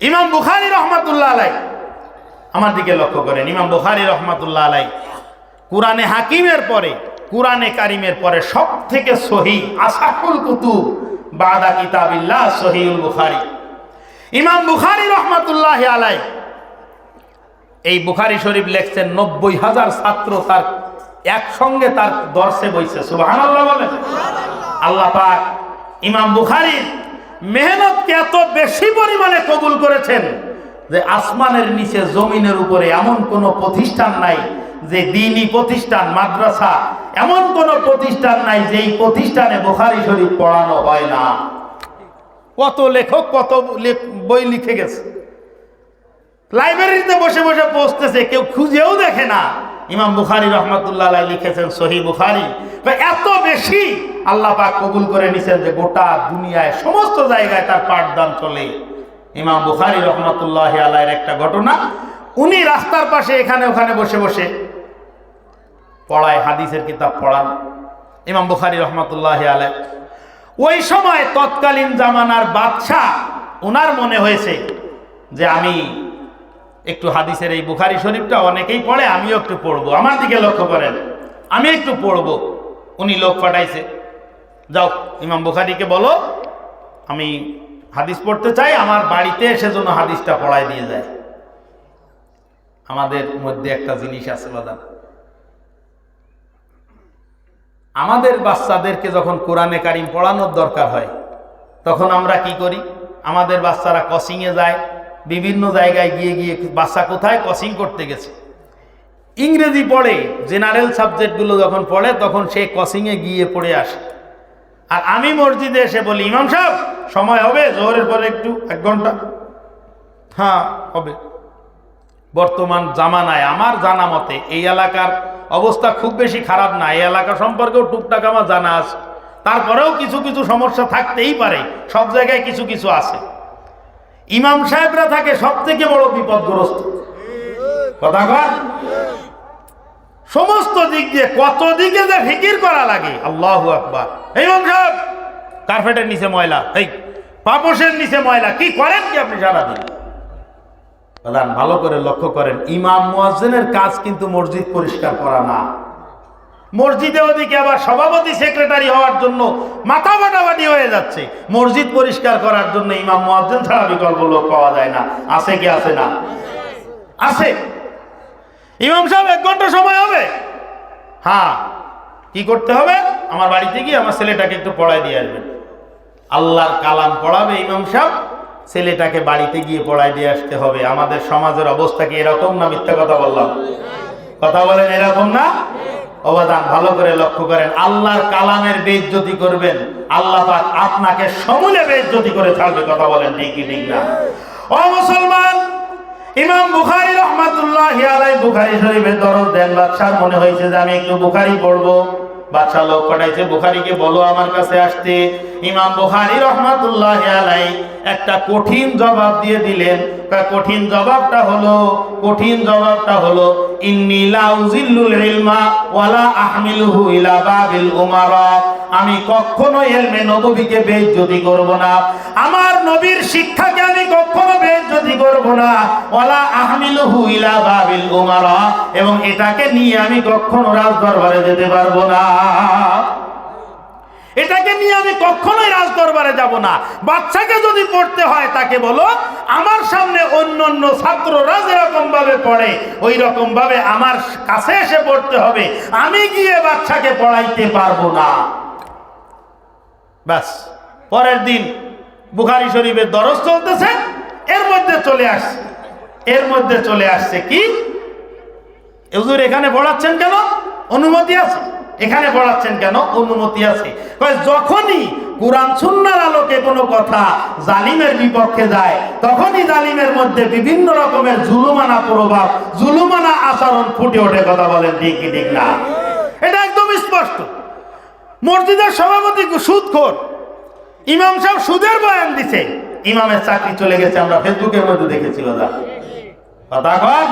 ইমাম বুখারি রহমাতুল্লাহ আলাই আমার দিকে লক্ষ্য করেন ইমাম বুখারি রহমাতুল্লাহ আলাই কোরআনে হাকিমের পরে কোরআনে কারিমের পরে সব থেকে সহি আসাফুল কুতুব বাদা কিতাবিল্লাহ সহিউল বুখারি। ইমাম বুখারি রহমাতুল্লাহ আলাই এই বুখারি শরীফ লেখছেন নব্বই হাজার ছাত্র তার একসঙ্গে তার দর্শে বইছে। আল্লাহ বলেন। আল্লাহ পাক ইমাম বুখারির মেহনতকে এত বেশি পরিমাণে কবুল করেছেন যে আসমানের নিচে, জমিনের উপরে এমন কোনো প্রতিষ্ঠান নাই যে দিনী প্রতিষ্ঠান, মাদ্রাসা, এমন কোনো প্রতিষ্ঠান নাই যেই প্রতিষ্ঠানে বুখারি শরীফ পড়ানো হয় না। কত লেখক, কত বই লিখে গেছে। লাইব্রেরিতে বসে বসে পৌঁছতেছে, কেউ খুঁজেও দেখে না। ইমাম বুখারি রহমতুল্লাহ লিখেছেন সহি বুখারি। এত বেশি আল্লাহ পাক কবুল করে নিছেন যে গোটা দুনিয়ায় সমস্ত জায়গায় তার পাঠদান চলে। ইমাম বুখারি রহমতুল্লাহ আলাইয়ের একটা ঘটনা। উনি রাস্তার পাশে এখানে ওখানে বসে বসে পড়ায়, হাদিসের কিতাব পড়ান। ইমাম বুখারি রহমতুল্লাহ আলাই ওই সময় তৎকালীন জামানার বাদশাহ ওনার মনে হয়েছে যে আমি একটু হাদিসের এই বুখারি শরীফটা অনেকেই পড়ে, আমিও একটু পড়ব। আমার দিকে লক্ষ্য করেন, আমি একটু পড়ব। উনি লোক পাঠাইছে। যাও, ইমাম বুখারিকে বলো, আমি হাদিস পড়তে চাই, আমার বাড়িতে এসে যেন হাদিসটা পড়ায় দিয়ে যায়। আমাদের মধ্যে একটা জিনিস আছে বাদাম। আমাদের বাচ্চাদেরকে যখন কোরআনে কারিম পড়ানোর দরকার হয়, তখন আমরা কি করি? আমাদের বাচ্চারা কসিংয়ে যায়, বিভিন্ন জায়গায় গিয়ে গিয়ে বাচ্চা কোথায়? কসিং করতে গেছে। ইংরেজি পড়ে, জেনারেল সাবজেক্টগুলো যখন পড়ে, তখন সে কসিংয়ে গিয়ে পড়ে আসে। আর আমি মসজিদে এসে বলি, ইমাম সাহেব, সময় হবে, জোহরের পরে একটু এক ঘণ্টা। হ্যাঁ হবে। বর্তমান জামানায়, আমার জানা মতে, এই এলাকার অবস্থা খুব বেশি খারাপ না। এই এলাকা সম্পর্কেও টুকটাক আমার জানা আছে। তারপরেও কিছু কিছু সমস্যা থাকতেই পারে। সব জায়গায় কিছু কিছু আছে। ইমাম সাহেবরা থাকে সব থেকে বড় বিপদগ্রস্ত। কথা কর সমস্ত দিক দিয়ে কত দিকে যে ফিকির করা লাগে। আল্লাহ আকবার। এই সাহেব, কার্পেটের নিচে ময়লা। এই পাপসের নিচে ময়লা, কি করেন কি আপনি সারাদিন? প্রধান ভালো করে লক্ষ্য করেন, ইমাম মুয়াজ্জিনের কাজ কিন্তু মসজিদ পরিষ্কার করা না। মসজিদে ওদিকে আবার সভাপতি সেক্রেটারি হওয়ার জন্য মাথা ফাটাফাটি হয়ে যাচ্ছে। মসজিদ পরিষ্কার করার জন্য ইমাম মুয়াজ্জিন ছাড়া বিকল্প লোক পাওয়া যায় না। আছে কি, আছে না? আছে। ইমাম সাহেব, এক ঘণ্টা সময় হবে। হ্যাঁ কি করতে হবে? আমার বাড়িতে গিয়ে আমার ছেলেটাকে একটু পড়ায় দিয়ে আসবেন। আল্লাহর কালাম পড়াবে ইমাম সাহেব, ছেলেটাকে বাড়িতে গিয়ে পড়ায় দিয়ে আসতে হবে। আমাদের সমাজের অবস্থা কি এরকম না মিথ্যা কথা বললাম? কথা বলেন এরকম না? অবদান ভালো করে লক্ষ্য করেন। আল্লাহর কালামের বেজ্জতি করবেন। আল্লাহ আপনাকে সমূলে বেজ্জতি করে ছাড়বে। কথা বলেন ঠিক ঠিক না? ও মুসলমান, ইমাম বুখারি রহমাতুল্লাহ বুখারি শরীফের দরদ দেন, বাদশার মনে হয়েছে যে আমি একটু বুখারি পড়ব। বাদশাহ লোক পাঠাইছে, বুখারিকে বলো আমার কাছে আসতে। ইমাম বুখারি রহমাতুল্লাহ আলাই একটা কঠিন জবাব দিয়ে দিলেন। কঠিন জবাবটা হলো, কঠিন জবাবটা হলো ইলমা ওয়ালা আহমিলুহু ইলা বাবিল উমারা। আমি কখনো এলমে নববীকে বেইজ্জতি করব না। আমার নবীর শিক্ষাকে আমি কখনো বেইজ্জতি করব এবং এটাকে নিয়ে আমি কখনো রাজ দরবারে যেতে পারব না। এটাকে নিয়ে আমি কখনোই রাজ দরবারে যাব না। বাচ্চাকে যদি পড়তে হয়, তাকে বলো, আমার সামনে অন্য অন্য ছাত্ররা যেরকম ভাবে পড়ে ওই রকম ভাবে আমার কাছে এসে পড়তে হবে। আমি গিয়ে বাচ্চাকে পড়াইতে পারব না। ব্যাস, পরের দিন বুখারি শরীফের দরজ চলতেছে। এর মধ্যে চলে আসছে। এর মধ্যে চলে আসছে কি? হুজুর, এখানে পড়াচ্ছেন কেন? অনুমতি আছে। এখানে পড়াচ্ছেন কেন? অনুমতি আছে। যখনই কোরআন সুন্নার আলোকে কোনো কথা জালিমের বিপক্ষে যায়, তখনই জালিমের মধ্যে বিভিন্ন রকমের জুলুমানা প্রভাব, জুলুমানা আচরণ ফুটে ওঠে, কথা বলেন ঠিক ঠিক না? এটা একদম স্পষ্ট। মসজিদের সভাপতি সুদখোর ইমাম সাহেব সুদের বয়ান দিছে। ইমামের চাকরি চলে গেছে আমরা ফেসবুকের মধ্যে দেখেছি ওরা কথা কন?